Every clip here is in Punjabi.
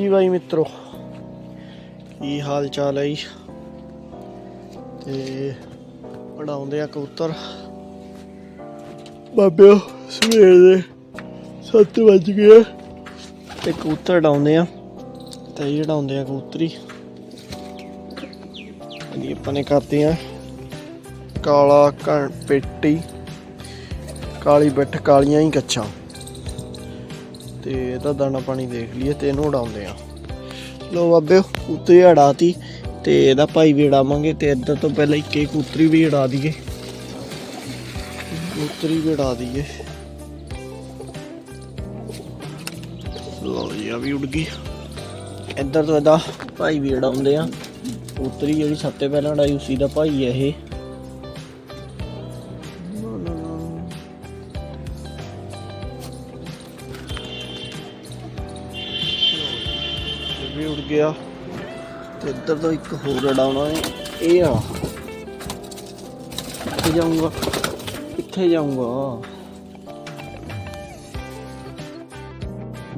ਜੀ ਬਾਈ ਮਿੱਤਰੋ ਕੀ ਹਾਲ ਚਾਲ ਹੈ ਜੀ? ਤੇ ਉਡਾਉਂਦੇ ਆ ਕਬੂਤਰ। ਬਾਬਿਓ ਸਵੇਰ ਦੇ 7 ਵਜ ਗਏ। ਤੇ ਕਬੂਤਰ ਉਡਾਉਂਦੇ ਆ ਤੇ ਇਹ ਉਡਾਉਂਦੇ ਆ ਕਬੂਤਰੀ। ਇਹ ਆਪਾਂ ਨੇ ਕਰਦੇ ਆ। ਕਾਲਾ ਕਣ ਪੇਟੀ ਕਾਲੀ ਬਿੱਠ ਕਾਲੀਆਂ ਹੀ ਕੱਛਾਂ। ਤੇ ਇਹਦਾ ਦਾਣਾ ਪਾਣੀ ਦੇਖ ਲਈਏ ਤੇ ਇਹਨੂੰ ਉਡਾਉਂਦੇ ਆ ਲੋ ਬਾਬੇ ਉੱਤੇ ਉਡਾਤੀ ਤੇ ਇਹਦਾ ਭਾਈ ਵੀ ਉਡਾਵਾਂਗੇ ਤੇ ਇੱਧਰ ਤੋਂ ਪਹਿਲਾਂ ਇੱਕ ਇੱਕ ਉਤਰੀ ਵੀ ਉਡਾ ਦਈਏ। ਉਤਰੀ ਵੀ ਉਡਾ ਦਈਏ। ਲੋ ਜੀ ਵੀ ਉੱਡ ਗਈ। ਇੱਧਰ ਤੋਂ ਇਹਦਾ ਭਾਈ ਵੀ ਉਡਾਉਂਦੇ ਆ। ਉਤਰੀ ਜਿਹੜੀ ਸਭ ਤੋਂ ਪਹਿਲਾਂ ਉਡਾਈ ਉਸੀ ਦਾ ਭਾਈ ਹੈ ਇਹ। ਗਿਆ। ਤੇ ਇੱਧਰ ਤੋਂ ਇੱਕ ਹੋਰ ਉਡਾਉਣਾ ਹੈ ਇਹ ਆ। ਕਿੱਥੇ ਜਾਊਂਗਾ। ਕਿੱਥੇ ਜਾਊਂਗਾ।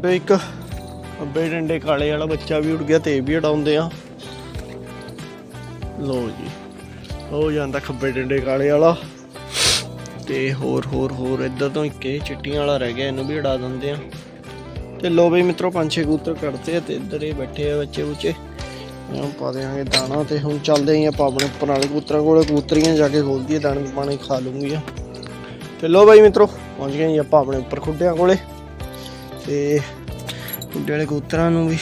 ਬੇ ਇੱਕ ਅੱਬੇ ਡੰਡੇ ਕਾਲੇ ਵਾਲਾ ਬੱਚਾ ਵੀ ਉੜ ਗਿਆ, ਤੇ ਇਹ ਵੀ ਉਡਾਉਂਦੇ ਆ। ਲੋ ਜੀ, ਹੋ ਜਾਂਦਾ ਖੱਬੇ ਡੰਡੇ ਕਾਲੇ ਵਾਲਾ। ਤੇ ਹੋਰ ਹੋਰ ਹੋਰ, ਇੱਧਰ ਤੋਂ ਇੱਕ ਇਹ ਚਿੱਟੀਆਂ ਵਾਲਾ ਰਹਿ ਗਿਆ, ਇਹਨੂੰ ਵੀ ਉਡਾ ਦਿੰਦੇ ਆ। ਤੇ ਲੋ ਬਈ ਮਿੱਤਰੋ, ਪੰਜ ਛੇ ਕਬੂਤਰ ਕੱਢਦੇ ਆ ਤੇ ਇੱਧਰ ਇਹ ਬੈਠੇ ਆ ਬੱਚੇ ਬੁੱਚੇ। ਇਹਨਾਂ ਪਾ ਦੇਾਂਗੇ ਦਾਣਾ ਤੇ ਹੁਣ ਚੱਲਦੇ ਆਂ ਆਪਾਂ ਆਪਣੇ ਉੱਪਰ ਵਾਲੇ ਕਬੂਤਰਾਂ ਕੋਲੇ। ਕਬੂਤਰੀਆਂ ਜਾ ਕੇ ਖੋਲਦੀ ਦਾਣੇ ਪਾਣੀ ਖਾ ਲੂੰਗੀ ਆ। ਤੇ ਲੋ ਬਈ ਮਿੱਤਰੋ, ਪਹੁੰਚ ਗਏ ਜੀ ਆਪਾਂ ਆਪਣੇ ਉੱਪਰ ਖੁੱਡਿਆਂ ਕੋਲੇ। ਤੇ ਖੁੱਡੇ ਵਾਲੇ ਕਬੂਤਰਾਂ ਨੂੰ ਵੀ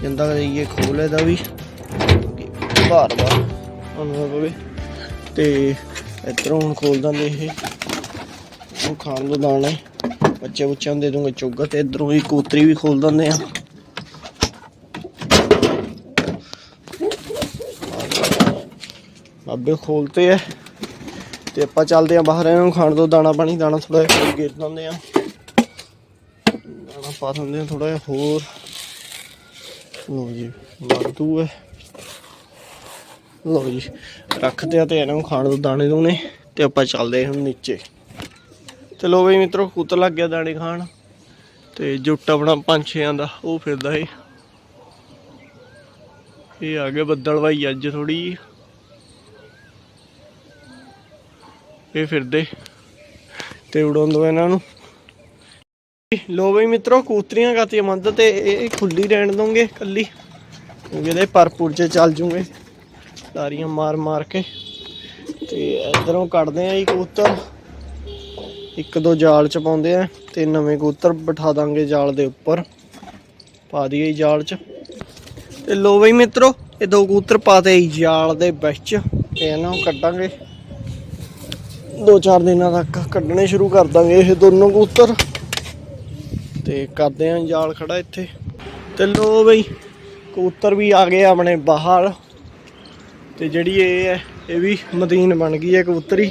ਜਿੰਦਾ ਕਰੀਏ ਖੋਲੇ ਦਾ ਵੀ। ਬਾਰ ਬਾਰ ਉਹਨੂੰ ਪਵੇ। ਤੇ ਇੱਧਰੋਂ ਹੁਣ ਖੋਲ ਦਾਂਗੇ ਇਹ। ਉਹ ਖਾਣ ਨੂੰ ਦਾਣਾ। ਹੈ ਬੱਚੇ ਬੱਚਿਆਂ ਨੂੰ ਦੇ ਦੂੰਗਾ ਚੁੱਗਾ ਤੇ ਇਧਰੋਂ ਹੀ ਕੋਤਰੀ ਵੀ ਖੋਲ ਦਿੰਦੇ ਆ। ਅੱਬੇ ਖੋਲਤੇ ਐ ਤੇ ਆਪਾਂ ਚੱਲਦੇ ਆ ਬਾਹਰ, ਇਹਨਾਂ ਨੂੰ ਖਾਣ ਤੋਂ ਦਾਣਾ ਪਾਣੀ, ਦਾਣਾ ਥੋੜਾ ਜਿਹਾ ਹੋਰ ਗੇਰ ਦਿੰਦੇ ਆ। ਦਾਣਾ ਪਾ ਦਿੰਦੇ ਆ ਥੋੜਾ ਜਿਹਾ ਹੋਰ। ਲੋ ਜੀ, ਵਾਧੂ ਹੈ ਲੋ ਜੀ, ਰੱਖਦੇ ਆ ਤੇ ਇਹਨਾਂ ਨੂੰ ਖਾਣ ਤੋਂ ਦਾਣੇ ਦੂਣੇ ਤੇ ਆਪਾਂ ਚੱਲਦੇ ਹਾਂ ਨੀਚੇ। ਚਲੋ ਬਈ ਮਿੱਤਰੋ, ਕੂਤਰ ਲੱਗ ਗਿਆ ਦਾਣੇ ਖਾਣ। ਤੇ ਜੁੱਟ ਆਪਣਾ ਪੰਛੀਆਂ ਦਾ, ਉਹ ਫਿਰਦਾ ਏ। ਇਹ ਆ ਗਏ ਬੱਦਲ ਵਾਈ ਅੱਜ ਥੋੜੀ ਇਹ ਫਿਰਦੇ। ਤੇ ਉਡਾਉਂਦੇ ਇਹਨਾਂ ਨੂੰ। ਲੋ ਬਈ ਮਿੱਤਰੋ, ਕੂਤਰੀਆਂ ਕਾਤੀਆਂ ਮੰਦ ਤੇ ਇਹ ਖੁੱਲੀ ਰਹਿਣ ਦੋਗੇ ਕੱਲੀ। ਕਿਉਂਕਿ ਇਹਦੇ ਪਰਪੁਰ ਚ ਚੱਲ ਜੂਗੇ। ਤਾਰੀਆਂ ਮਾਰ ਮਾਰ ਕੇ। ਤੇ ਇਧਰੋਂ ਕੱਢਦੇ ਆ ਜੀ ਕਬੂਤਰ ਇੱਕ ਦੋ ਜਾਲ ਚ ਪਾਉਂਦੇ ਆ ਤੇ ਨਵੇਂ ਕਬੂਤਰ ਬਿਠਾ ਦਾਂਗੇ ਜਾਲ ਦੇ ਉੱਪਰ। ਪਾ ਦਈਏ ਜੀ ਜਾਲ ਚ। ਤੇ ਲੋ ਬਈ ਮਿੱਤਰੋ, ਇਹ ਦੋ ਕਬੂਤਰ ਪਾਤੇ ਜੀ ਜਾਲ ਦੇ ਵਿੱਚ ਤੇ ਇਹਨਾਂ ਨੂੰ ਕੱਢਾਂਗੇ। ਦੋ ਚਾਰ ਦਿਨਾਂ ਤੱਕ ਕੱਢਣੇ ਸ਼ੁਰੂ ਕਰ ਦਾਂਗੇ ਇਹ ਦੋਨੋਂ ਕਬੂਤਰ। ਤੇ ਕਰਦੇ ਆਂ ਜਾਲ ਖੜਾ ਇੱਥੇ। ਤੇ ਲੋ ਬਈ, ਕਬੂਤਰ ਵੀ ਆ ਗਏ ਆਪਣੇ ਬਾਹਰ। ਤੇ ਜਿਹੜੀ ਇਹ ਹੈ, ਇਹ ਵੀ ਮਦੀਨ ਬਣ ਗਈ ਹੈ ਕਬੂਤਰੀ।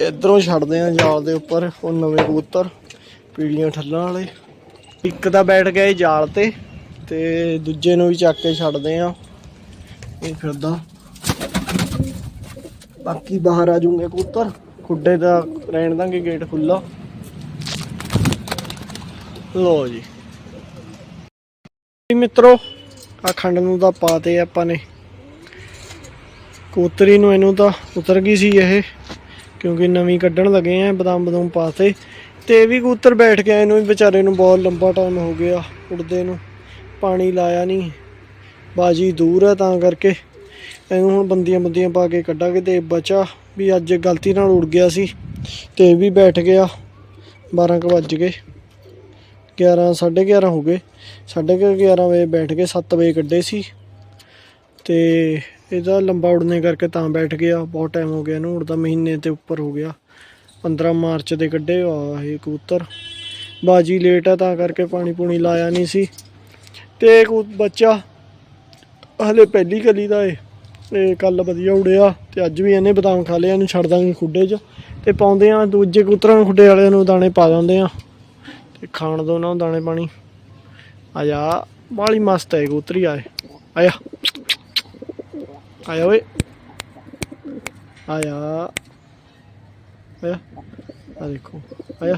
ਇਧਰੋਂ ਛੱਡਦੇ ਆ ਜਾਲ ਦੇ ਉੱਪਰ, ਉਹ ਨਵੇਂ ਕਬੂਤਰ, ਪੀੜੀਆਂ ਠੱਲਾਂ ਵਾਲੇ। ਇੱਕ ਤਾਂ ਬੈਠ ਗਿਆ ਇਹ ਜਾਲ ਤੇ ਤੇ ਦੂਜੇ ਨੂੰ ਵੀ ਚੱਕ ਕੇ ਛੱਡਦੇ ਆ ਇਹ ਫਿਰਦਾ ਬਾਕੀ ਬਾਹਰ ਆ ਜੂਗੇ ਕਬੂਤਰ, ਖੁੱਡੇ ਦਾ ਰਹਿਣ ਦਾਂਗੇ, ਗੇਟ ਖੁੱਲਾ ਲੋ ਜੀ। ਜੀ ਮਿੱਤਰੋ ਆ ਖੰਡ ਨੂੰ ਤਾਂ ਪਾਤੇ ਆਪਾਂ ਨੇ। ਕੋਤਰੀ ਨੂੰ ਇਹਨੂੰ ਤਾਂ ਉਤਰ ਗਈ ਸੀ ਇਹ। ਕਿਉਂਕਿ ਨਵੀਂ ਕੱਢਣ ਲੱਗੇ ਆ, ਬਦਾਮ ਬਦੂਮ ਪਾਤੇ। ਤੇ ਇਹ ਵੀ ਕਬੂਤਰ ਬੈਠ ਗਿਆ ਇਹਨੂੰ ਵੀ ਵਿਚਾਰੇ ਨੂੰ ਬਹੁਤ ਲੰਬਾ ਟਾਈਮ ਹੋ ਗਿਆ ਉੱਡਦੇ ਨੂੰ। ਪਾਣੀ ਲਾਇਆ ਨਹੀਂ। ਬਾਜੀ ਦੂਰ ਹੈ ਤਾਂ ਕਰਕੇ। ਇਹਨੂੰ ਹੁਣ ਬੰਦੀਆਂ ਬੰਦੀਆਂ ਪਾ ਕੇ ਕੱਢਾਂਗੇ ਤੇ ਬਚਾ ਵੀ ਅੱਜ ਗਲਤੀ ਨਾਲ ਉੜ ਗਿਆ ਸੀ। ਤੇ ਇਹ ਵੀ ਬੈਠ ਗਿਆ। 12 ਕੁ ਵੱਜ ਗਏ। 11 11:30 ਹੋ ਗਏ। 11:30 ਵਜੇ ਬੈਠ ਕੇ 7 ਵਜੇ ਕੱਢੇ ਸੀ। ਤੇ ਇਹਦਾ ਲੰਬਾ ਉੜਨੇ ਕਰਕੇ ਤਾਂ ਬੈਠ ਗਿਆ, ਬਹੁਤ ਟਾਈਮ ਹੋ ਗਿਆ ਇਹਨੂੰ ਉੜਦਾ ਮਹੀਨੇ ਤੇ ਉੱਪਰ ਹੋ ਗਿਆ। 15 ਮਾਰਚ ਦੇ ਕੱਢੇ ਆ ਇਹ ਕਬੂਤਰ। ਬਾਜੀ ਲੇਟ ਆ, ਤਾਂ ਕਰਕੇ ਪਾਣੀ ਪੂਣੀ ਲਾਇਆ ਨਹੀਂ ਸੀ। ਤੇ ਕਬੂ- ਬੱਚਾ, ਹਲੇ ਪਹਿਲੀ ਕਲੀ ਦਾ ਏ। ਇਹ ਕੱਲ ਵਧੀਆ ਉੜਿਆ, ਤੇ ਅੱਜ ਵੀ ਇਹਨੇ ਬਦਾਮ ਖਾ ਲਿਆ ਇਹਨੂੰ ਛੱਡ ਦਾਂਗੇ ਖੁੱਡੇ 'ਚ। ਤੇ ਪਾਉਂਦੇ ਆ, ਦੂਜੇ ਕਬੂਤਰਾਂ ਨੂੰ ਖੁੱਡੇ ਵਾਲਿਆਂ ਨੂੰ ਦਾਣੇ ਪਾ ਦਿੰਦੇ ਆ। ਤੇ ਖਾਣ ਦੋ ਉਹਨਾਂ ਦਾਣੇ ਪਾਣੀ। ਆ ਜਾ ਬਾਲੀ ਮਸਤ ਹੈ ਕਬੂਤਰੀ ਆਏ। ਆਇਆ। ਆਇਆ ਓਏ ਆਇਆ ਆਇਆ ਆ ਦੇਖੋ ਆਇਆ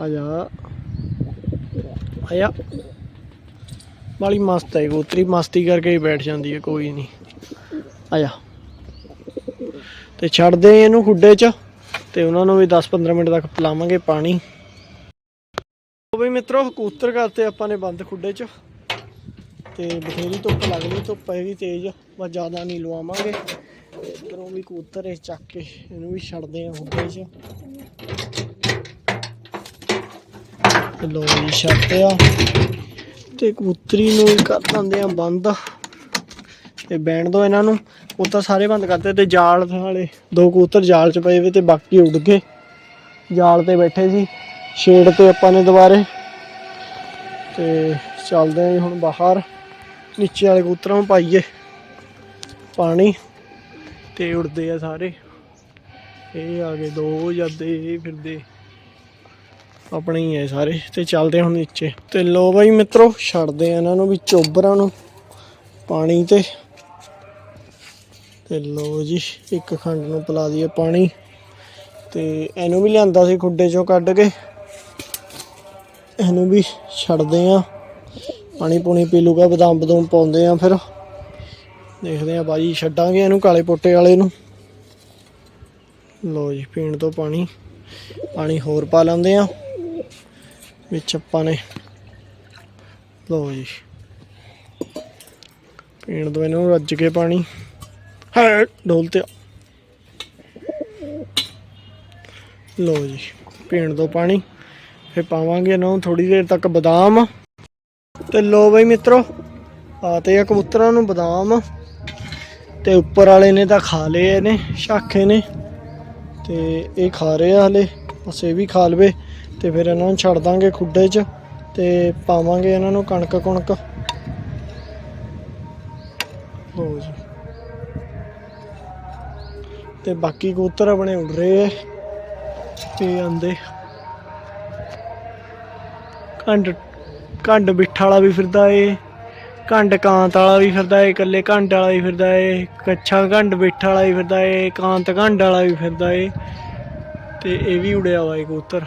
ਆ ਆਇਆ ਬਾਲੀ ਮਸਤ ਹੈ ਕਬੂਤਰੀ ਮਸਤੀ ਕਰਕੇ ਹੀ ਬੈਠ ਜਾਂਦੀ ਹੈ, ਕੋਈ ਨਹੀਂ। ਆਇਆ ਤੇ ਛੱਡਦੇ ਇਹਨੂੰ ਖੁੱਡੇ 'ਚ, ਤੇ ਉਹਨਾਂ ਨੂੰ ਵੀ 10-15 ਮਿੰਟ ਤੱਕ ਪਿਲਾਵਾਂਗੇ ਪਾਣੀ। ਉਹ ਵੀ ਮਿੱਤਰੋ, ਕਬੂਤਰ ਕਰਤੇ ਆਪਾਂ ਨੇ ਬੰਦ ਖੁੱਡੇ 'ਚ। ਤੇ ਬਥੇਰੀ ਧੁੱਪ ਲੱਗਦੀ ਧੁੱਪ ਹੈ ਵੀ ਤੇਜ਼, ਬਸ ਜ਼ਿਆਦਾ ਨਹੀਂ ਲਵਾਵਾਂਗੇ। ਇਧਰੋਂ ਵੀ ਕਬੂਤਰ ਇਹ ਚੱਕ ਕੇ ਇਹਨੂੰ ਵੀ ਛੱਡਦੇ ਆ ਖੁੱਡੇ 'ਚ। ਤੇ ਲੋ ਜੀ, ਛੱਡਦੇ ਤੇ ਕਬੂਤਰੀ ਨੂੰ ਵੀ ਕਰ ਦਿੰਦੇ ਆ ਬੰਦ। ਤੇ ਬੈਣ ਦੋ ਇਹਨਾਂ ਨੂੰ। ਉਹ ਤਾਂ ਸਾਰੇ ਬੰਦ ਕਰਤੇ ਤੇ ਜਾਲ ਵਾਲੇ ਦੋ ਕਬੂਤਰ ਜਾਲ 'ਚ ਪਏ ਵੇ ਤੇ ਬਾਕੀ ਉੱਡ ਗਏ। ਜਾਲ ਤੇ ਬੈਠੇ ਸੀ। ਛੇੜ ਤੇ ਆਪਾਂ ਨੇ ਦੁਬਾਰੇ। ਤੇ ਚੱਲਦੇ ਹਾਂ ਜੀ ਹੁਣ ਬਾਹਰ। ਨੀਚੇ ਵਾਲੇ ਕਬੂਤਰਾਂ ਨੂੰ ਪਾਈਏ। ਪਾਣੀ ਤੇ ਉੜਦੇ ਆ ਸਾਰੇ। ਇਹ ਆ ਗਏ ਦੋ ਜਾਂਦੇ, ਇਹ ਫਿਰਦੇ। ਆਪਣੇ ਹੀ ਐ ਸਾਰੇ ਤੇ ਚੱਲਦੇ ਹੁਣ ਨੀਚੇ। ਤੇ ਲੋ ਬਾਈ ਮਿੱਤਰੋ, ਛੱਡਦੇ ਆ ਇਹਨਾਂ ਨੂੰ ਵੀ ਚੋਬਰਾਂ ਨੂੰ ਪਾਣੀ ਤੇ। ਤੇ ਲੋ ਜੀ, ਇੱਕ ਖੰਡ ਨੂੰ ਪਿਲਾ ਦਈਏ ਪਾਣੀ। ਤੇ ਇਹਨੂੰ ਵੀ ਲਿਆਂਦਾ ਸੀ ਖੁੱਡੇ ਚੋਂ ਕੱਢ ਕੇ। ਇਹਨੂੰ ਵੀ ਛੱਡਦੇ ਆ। ਪਾਣੀ ਪੂਣੀ ਪੀ ਲੂਗਾ, ਬਦਾਮ ਬਦੂਮ ਪਾਉਂਦੇ ਆ ਫਿਰ। ਦੇਖਦੇ ਆ ਬਾਜੀ ਛੱਡਾਂਗੇ ਇਹਨੂੰ ਕਾਲੇ ਪੋਟੇ ਵਾਲੇ ਨੂੰ। ਲੋ ਜੀ, ਪੀਣ ਤੋਂ ਪਾਣੀ ਪਾਣੀ ਹੋਰ ਪਾ ਲੈਂਦੇ ਆ। ਵਿੱਚ ਆਪਾਂ ਨੇ ਲੋ ਜੀ। ਪੀਣ ਤੋਂ ਇਹਨੂੰ ਰੱਜ ਕੇ ਪਾਣੀ। ਹੈ, ਡੋਲ ਤੇ ਲੋ ਜੀ, ਪੀਣ ਤੋਂ ਪਾਣੀ, ਫਿਰ ਪਾਵਾਂਗੇ ਇਹਨਾਂ ਨੂੰ ਥੋੜੀ ਦੇਰ ਤੱਕ ਬਦਾਮ। ਤੇ ਲੋ ਬਈ ਮਿੱਤਰੋ, ਆ ਤੇ ਆ ਕਬੂਤਰਾਂ ਨੂੰ ਬਦਾਮ ਤੇ ਉੱਪਰ ਵਾਲੇ ਨੇ ਤਾਂ ਖਾ ਲਏ ਇਹਨੇ, ਸ਼ਾਖੇ ਨੇ। ਤੇ ਇਹ ਖਾ ਰਹੇ ਆ ਹਲੇ, ਬਸ ਇਹ ਵੀ ਖਾ ਲਵੇ ਤੇ ਫਿਰ ਇਹਨਾਂ ਨੂੰ ਛੱਡ ਦਾਂਗੇ ਖੁੱਡੇ 'ਚ ਤੇ ਪਾਵਾਂਗੇ ਇਹਨਾਂ ਨੂੰ ਕਣਕ ਕੁਣਕ। ਲੋ ਜੀ। ਤੇ ਬਾਕੀ ਕਬੂਤਰ ਆਪਣੇ ਉੱਡ ਰਹੇ ਐ ਤੇ ਆਂਦੇ। ਕੰਡ ਘੰਡ ਬਿੱਠਾ ਵਾਲਾ ਵੀ ਫਿਰਦਾ ਏ ਘੰਡ ਕਾਂਤ ਵਾਲਾ ਵੀ ਫਿਰਦਾ ਏ, ਇਕੱਲੇ ਕੰਡ ਵਾਲਾ ਵੀ ਫਿਰਦਾ ਏ, ਕੱਛਾ ਕੰਡ ਬਿੱਠਾ ਵਾਲਾ ਵੀ ਫਿਰਦਾ ਏ, ਕਾਂਤ ਘੰਡ ਵਾਲਾ ਵੀ ਫਿਰਦਾ ਏ, ਤੇ ਇਹ ਵੀ ਉੜਿਆ ਵਾ ਏ ਕਬੂਤਰ।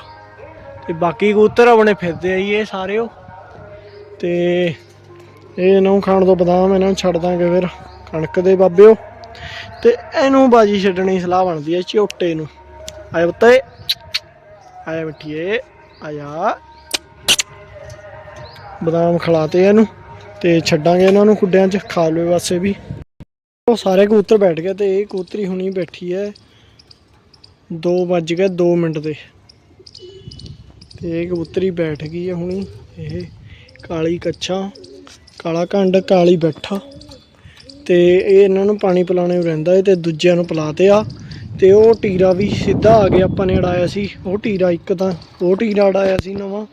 ਤੇ ਬਾਕੀ ਕਬੂਤਰ ਆਪਣੇ ਫਿਰਦੇ ਆਈ ਜੀ ਇਹ ਸਾਰੇ ਉਹ। ਤੇ ਇਹ ਇਹਨਾਂ ਨੂੰ ਖਾਣ ਤੋਂ ਬਦਾਮ ਇਹਨਾਂ ਨੂੰ ਛੱਡ ਦਾਂਗੇ ਫਿਰ, ਕਣਕ ਦੇ ਬਾਬਿਓ। ਤੇ ਇਹਨੂੰ ਬਾਜੀ ਛੱਡਣੀ ਸਲਾਹ ਬਣਦੀ ਹੈ ਝੋਟੇ ਨੂੰ। ਆਇਆ ਬੱਤੇ ਆਇਆ ਬਠੀਏ ਆਇਆ ਬਦਾਮ ਖਿਲਾਤੇ ਇਹਨੂੰ ਤੇ ਛੱਡਾਂਗੇ ਇਹਨਾਂ ਨੂੰ ਖੁੱਡਿਆਂ 'ਚ, ਖਾ ਲਵੇ ਵਾਸਤੇ ਵੀ। ਉਹ ਸਾਰੇ ਕਬੂਤਰ ਬੈਠ ਗਏ ਤੇ ਇਹ ਕਬੂਤਰੀ ਹੁਣੀ ਬੈਠੀ ਹੈ। 2 ਵੱਜ ਗਏ 2 ਮਿੰਟ ਦੇ। ਤੇ ਇਹ ਕਬੂਤਰੀ ਬੈਠ ਗਈ ਹੈ ਹੁਣੀ, ਇਹ ਕਾਲੀ ਕੱਛਾ, ਕਾਲਾ ਕੰਡ, ਕਾਲੀ ਬੈਠਾ। ਤੇ ਇਹ ਇਹਨਾਂ ਨੂੰ ਪਾਣੀ ਪਿਲਾਉਣੇ ਰਹਿੰਦਾ ਹੈ ਤੇ ਦੂਜਿਆਂ ਨੂੰ ਪਿਲਾਤੇ ਆ। ਤੇ ਉਹ ਟੀਰਾ ਵੀ ਸਿੱਧਾ ਆ ਗਿਆ ਆਪਾਂ ਨੇ ਉਡਾਇਆ ਸੀ। ਉਹ ਟੀਰਾ ਇੱਕ ਤਾਂ, ਉਹ ਟੀਰਾ ਉਡਾਇਆ ਸੀ ਨਵਾਂ।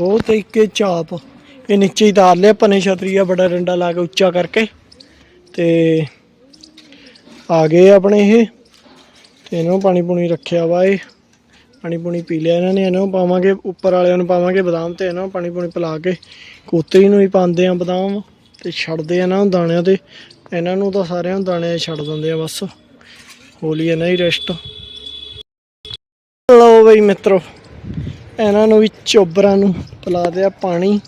ਉਹ ਤਰੀਕੇ ਚਾਪ। ਇਹ ਨੀਚੇ ਹੀ ਤਾਰ ਲਿਆ ਪਨੇ ਛਤਰੀਆ ਬੜਾ ਡੰਡਾ ਲਾ ਕੇ ਉੱਚਾ ਕਰਕੇ। ਤੇ ਆ ਗਏ ਆਪਣੇ ਇਹ। ਤੇ ਇਹਨਾਂ ਨੂੰ ਪਾਣੀ ਪੂਣੀ ਰੱਖਿਆ ਵਾ ਇਹ। ਪਾਣੀ ਪੂਣੀ ਪੀ ਲਿਆ ਇਹਨਾਂ ਨੇ, ਇਹਨਾਂ ਨੂੰ ਪਾਵਾਂਗੇ, ਉੱਪਰ ਵਾਲਿਆਂ ਨੂੰ ਪਾਵਾਂਗੇ ਬਦਾਮ ਤੇ ਇਹਨਾਂ ਨੂੰ ਪਾਣੀ ਪੂਣੀ ਪਿਲਾ ਕੇ। ਕੋਤਰੀ ਨੂੰ ਵੀ ਪਾਉਂਦੇ ਆ ਬਦਾਮ ਤੇ ਛੱਡਦੇ ਆ ਇਹਨਾਂ ਨੂੰ ਦਾਣਿਆਂ ਤੇ। ਇਹਨਾਂ ਨੂੰ ਤਾਂ ਸਾਰਿਆਂ ਨੂੰ ਦਾਣਿਆਂ 'ਚ ਛੱਡ ਦਿੰਦੇ ਆ ਬਸ। ਹੋਲੀ ਇਹਨਾਂ ਹੀ ਰੈਸਟ ਲਓ ਬਈ ਮਿੱਤਰੋ। ਇਹਨਾਂ ਨੂੰ ਵੀ ਚੋਬਰਾਂ ਨੂੰ ਪਿਲਾ ਦਿਆ ਪਾਣੀ।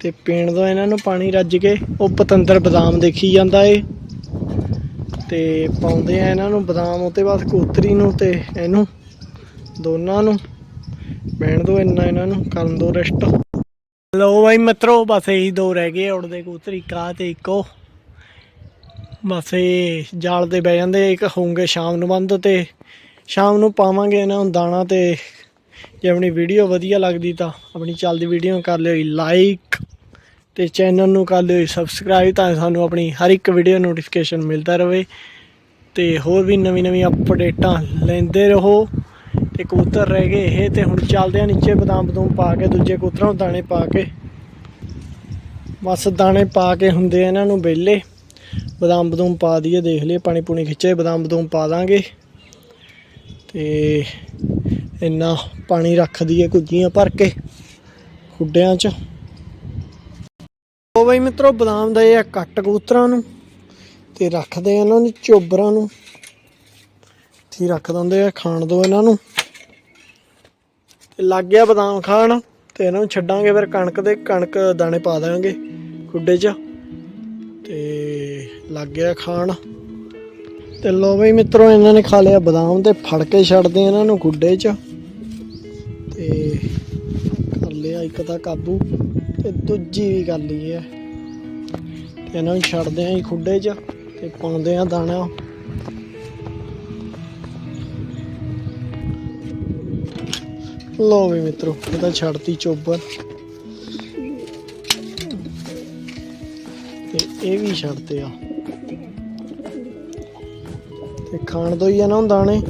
ਤੇ ਪੀਣ ਦੋ ਇਹਨਾਂ ਨੂੰ ਪਾਣੀ ਰੱਜ ਕੇ ਉਹ ਪਤੰਦਰ ਬਦਾਮ ਦੇਖੀ ਜਾਂਦਾ ਏ। ਤੇ ਪਾਉਂਦੇ ਆ ਇਹਨਾਂ ਨੂੰ ਬਦਾਮ ਉਹਤੇ ਬਾਅਦ ਕੋਤਰੀ ਨੂੰ ਤੇ ਇਹਨੂੰ, ਦੋਨਾਂ ਨੂੰ। ਬੈਣ ਦੋ ਇੰਨਾ ਇਹਨਾਂ ਨੂੰ, ਕਰਨ ਦੋ ਰੈਸਟ। ਲਓ ਬਾਈ ਮਿੱਤਰੋ, ਬਸ ਇਹੀ ਦੋ ਰਹਿ ਗਏ ਉੜਦੇ ਕੋਤਰੀ ਇੱਕ ਆ ਤੇ ਇੱਕੋ। ਬਸ ਇਹ ਜਾਲ ਤੇ ਬਹਿ ਜਾਂਦੇ, ਇੱਕ ਹੋਣਗੇ ਸ਼ਾਮ ਨੂੰ ਬੰਦ ਤੇ। ਸ਼ਾਮ ਨੂੰ ਪਾਵਾਂਗੇ ਇਹਨਾਂ ਨੂੰ ਦਾਣਾ ਤੇ ਜੇ ਆਪਣੀ ਵੀਡੀਓ ਵਧੀਆ ਲੱਗਦੀ ਤਾਂ ਆਪਣੀ ਚੱਲਦੀ ਵੀਡੀਓ ਨੂੰ ਕਰ ਲਿਓ ਲਾਈਕ ਤੇ ਚੈਨਲ ਨੂੰ ਕਰ ਲਿਓ ਸਬਸਕ੍ਰਾਈਬ ਤਾਂ ਸਾਨੂੰ ਆਪਣੀ ਹਰ ਇੱਕ ਵੀਡੀਓ ਨੋਟੀਫਿਕੇਸ਼ਨ ਮਿਲਦਾ ਰਹੇ ਤੇ ਹੋਰ ਵੀ ਨਵੀਂ ਨਵੀਂ ਅਪਡੇਟਾਂ ਲੈਂਦੇ ਰਹੋ। ਤੇ ਕਬੂਤਰ ਰਹਿ ਗਏ ਇਹ ਤੇ ਹੁਣ ਚੱਲਦੇ ਆ ਨੀਚੇ ਬਦਾਮ ਬਦੂਮ ਪਾ ਕੇ, ਦੂਜੇ ਕਬੂਤਰਾਂ ਨੂੰ ਦਾਣੇ ਪਾ ਕੇ। ਬਸ ਦਾਣੇ ਪਾ ਕੇ ਹੁੰਦੇ ਆ ਇਹਨਾਂ ਨੂੰ ਵਿਹਲੇ। ਬਦਾਮ ਬਦੂਮ ਪਾ ਦਈਏ, ਦੇਖ ਲਈਏ, ਪਾਣੀ ਪੂਣੀ ਖਿੱਚੇ, ਬਦਾਮ ਬਦੂਮ ਪਾ ਦਾਂਗੇ। ਤੇ ਇੰਨਾ ਪਾਣੀ ਰੱਖਦੀ ਹੈ ਕੁੱਜੀਆਂ ਭਰ ਕੇ ਖੁੱਡਿਆਂ 'ਚ। ਉਹ ਬਈ ਮਿੱਤਰੋ, ਬਦਾਮ ਦਾ ਇਹ ਆ ਕੱਟ ਕਬੂਤਰਾਂ ਨੂੰ ਤੇ ਰੱਖਦੇ ਆ ਇਹਨਾਂ ਨੂੰ, ਚੋਬਰਾਂ ਨੂੰ। ਇੱਥੇ ਹੀ ਰੱਖ ਦਿੰਦੇ ਆ, ਖਾਣ ਦੋ ਇਹਨਾਂ ਨੂੰ। ਤੇ ਲੱਗ ਗਿਆ ਬਦਾਮ ਖਾਣ ਤੇ ਇਹਨਾਂ ਨੂੰ ਛੱਡਾਂਗੇ, ਫਿਰ ਕਣਕ ਦੇ, ਕਣਕ ਦਾਣੇ ਪਾ ਦਾਂਗੇ ਖੁੱਡੇ 'ਚ। ਤੇ ਲੱਗ ਗਿਆ ਖਾਣ। ਤੇ ਲੋ ਬਈ ਮਿੱਤਰੋ, ਇਹਨਾਂ ਨੇ ਖਾ ਲਿਆ ਬਦਾਮ ਤੇ ਫੜ ਕੇ ਛੱਡਦੇ ਇਹਨਾਂ ਨੂੰ ਖੁੱਡੇ 'ਚ। ਇੱਕ ਤਾਂ ਕਾਬੂ ਤੇ ਦੂਜੀ ਵੀ ਕਰ ਲਈ ਹੈ ਤੇ ਇਹਨਾਂ ਨੂੰ ਛੱਡਦੇ ਆਂ ਖੁੱਡੇ 'ਚ ਤੇ ਪਾਉਂਦੇ ਆਂ ਦਾਣਾ। ਲੋ ਵੀ ਮਿੱਤਰੋ, ਇਹ ਤਾਂ ਛੱਡਤੀ ਚੋਬਰ। ਤੇ ਇਹ ਵੀ ਛੱਡਦੇ ਆ। ਤੇ ਖਾਣ ਤੋਂ ਹੀ ਆ ਨਾ ਦਾਣੇ,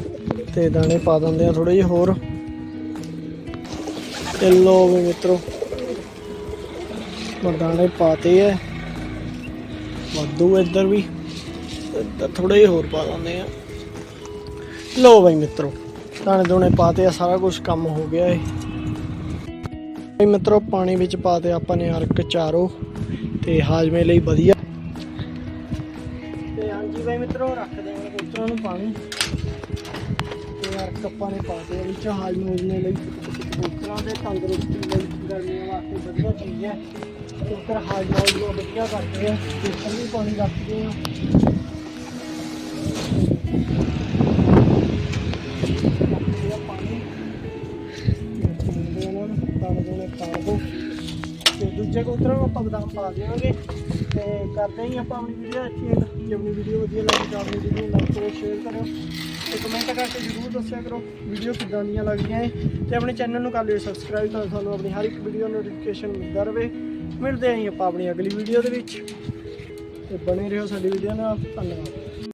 ਤੇ ਦਾਣੇ ਪਾ ਦਿੰਦੇ ਆ ਥੋੜੇ ਜਿਹੇ ਹੋਰ। ਤੇ ਲੋ ਵੀ ਮਿੱਤਰੋ। ਮੈਂ ਦਾਣੇ ਪਾਤੇ ਐ। ਵਾਧੂ ਇੱਧਰ ਵੀ। ਇੱਧਰ ਥੋੜੇ ਜਿਹੇ ਹੋਰ ਪਾ ਦਿੰਦੇ ਆ। ਲੋ ਬਈ ਮਿੱਤਰੋ, ਦਾਣੇ ਦੋਣੇ ਪਾਤੇ ਆ, ਸਾਰਾ ਕੁਝ ਕੰਮ ਹੋ ਗਿਆ ਏ। ਬਈ ਮਿੱਤਰੋ, ਪਾਣੀ ਵਿੱਚ ਪਾਤੇ ਆਪਾਂ ਨੇ ਅਰਕ ਚਾਰੋ, ਤੇ ਹਾਜਮੇ ਲਈ ਵਧੀਆ। ਤੇ ਹਾਂਜੀ ਬਈ ਮਿੱਤਰੋ, ਰੱਖ ਦੇਵਾਂਗੇ ਕਬੂਤਰਾਂ ਨੂੰ ਪਾਣੀ। ਤੇ ਅਰਕ ਆਪਾਂ ਨੇ ਪਾਤੇ ਵਿੱਚ ਹਾਜਮੇ ਲਈ। ਕਬੂਤਰਾਂ ਦੇ ਤੰਦਰੁਸਤੀ ਲਈ ਗਰਮੀਆਂ ਵਾਸਤੇ ਵਧੀਆ ਚੀਜ਼ ਹੈ। ਕਬੂਤਰ ਹਾਜਮਾ ਹੁਜਮਾ ਵਧੀਆ ਕਰਦੇ ਆ। ਤੇ ਠੰਡੀ ਪਾਣੀ ਰੱਖਦੇ ਆ। ਪਾਣੀ। ਤੇ ਦੂਜੇ ਕਬੂਤਰਾਂ ਨੂੰ ਆਪਾਂ ਬਦਾਮ ਪਾ ਦੇਵਾਂਗੇ। ਤੇ ਕਰਦੇ ਹੀ ਆਪਾਂ ਆਪਣੀ ਵੀਡੀਓ ਇੱਥੇ end। ਆਪਣੀ ਵੀਡੀਓ ਵਧੀਆ ਲੱਗੀ ਤਾਂ ਆਪਣੀ ਵੀਡੀਓ ਲਾਈਕ ਕਰੋ ਸ਼ੇਅਰ ਕਰੋ ਤੇ ਕਮੈਂਟ ਕਰਕੇ ਜਰੂਰ ਦੱਸਿਆ ਕਰੋ ਵੀਡੀਓ ਕਿੱਦਾਂ ਦੀਆਂ ਲੱਗਦੀਆਂ ਏ ਤੇ ਆਪਣੇ ਚੈਨਲ ਨੂੰ ਕਰ ਲਿਓ ਸਬਸਕ੍ਰਾਈਬ ਤਾਂ ਤੁਹਾਨੂੰ ਆਪਣੀ ਹਰ ਇੱਕ ਵੀਡੀਓ ਨੋਟੀਫਿਕੇਸ਼ਨ ਮਿਲਦਾ ਰਹੇ। ਮਿਲਦੇ ਆਂ ਜੀ ਆਪਾਂ ਆਪਣੀ ਅਗਲੀ ਵੀਡੀਓ ਦੇ ਵਿੱਚ। ਤੇ ਬਣੇ ਰਹੋ ਸਾਡੀ ਵੀਡੀਓ ਨਾਲ। ਧੰਨਵਾਦ।